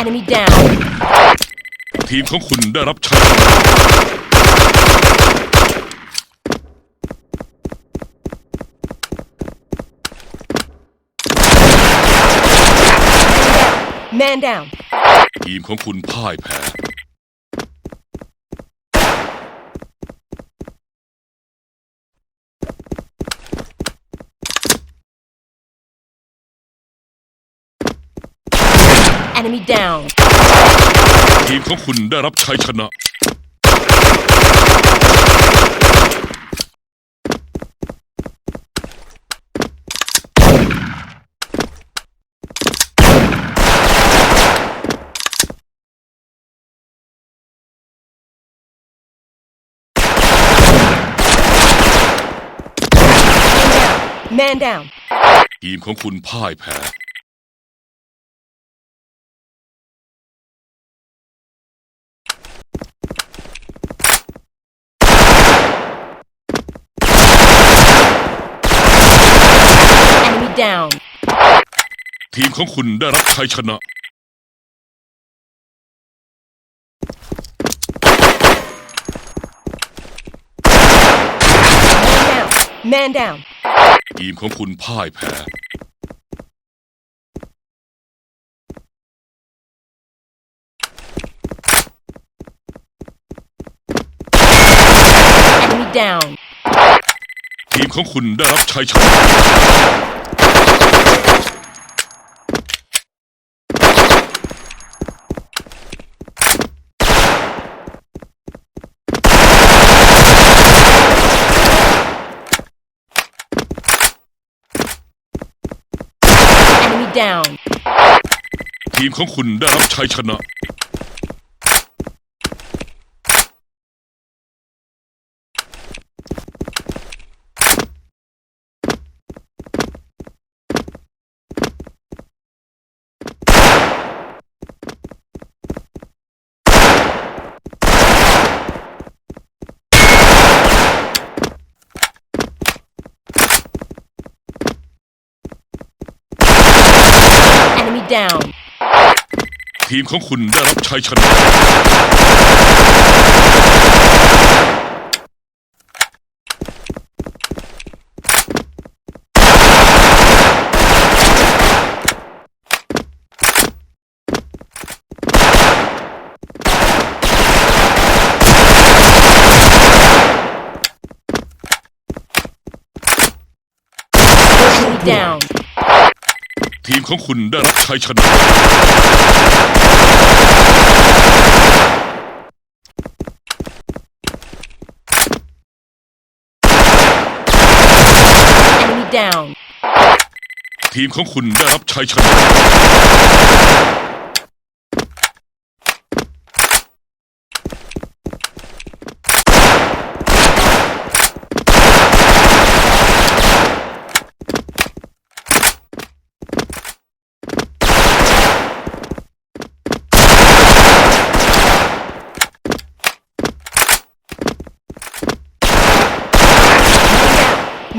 Enemy down. ทีมของคุณได้รับชัยชนะ Man down. ทีมของคุณพ่ายแพ้ Enemy down. ทีมของคุณได้รับชัยชนะ Man down. ทีมของคุณพ่ายแพ้ Enemy down. ทีมของคุณได้รับชัยชนะ Man down. Man down. ทีมของคุณพ่ายแพ้ Enemy down. ทีมของคุณได้รับชัยชนะ Enemy down. ทีมของคุณได้รับชัยชนะ Enemy down. ทีมของคุณได้รับชัยชนะ Enemy down. ทีมของคุณได้รับชัยชนะ Enemy down. ทีมของคุณได้รับชัยชนะ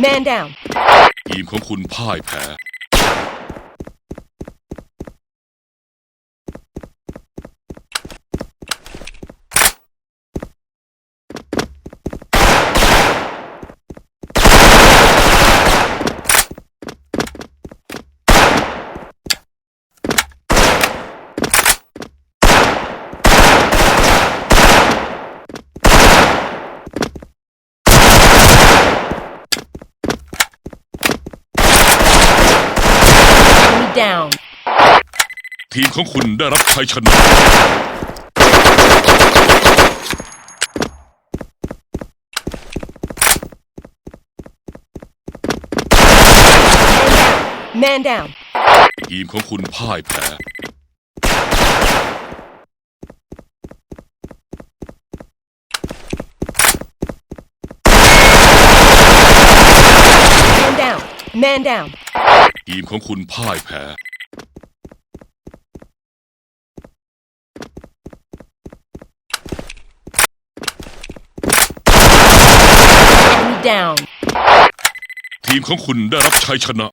Man down. ทีมของคุณพ่ายแพ้ down. ทีมของคุณได้รับชัยชนะ Man down. ทีมของคุณพ่ายแพ้ Man down. Man down. ทีมของคุณพ่ายแพ้ Enemy down. ทีมของคุณได้รับชัยชนะ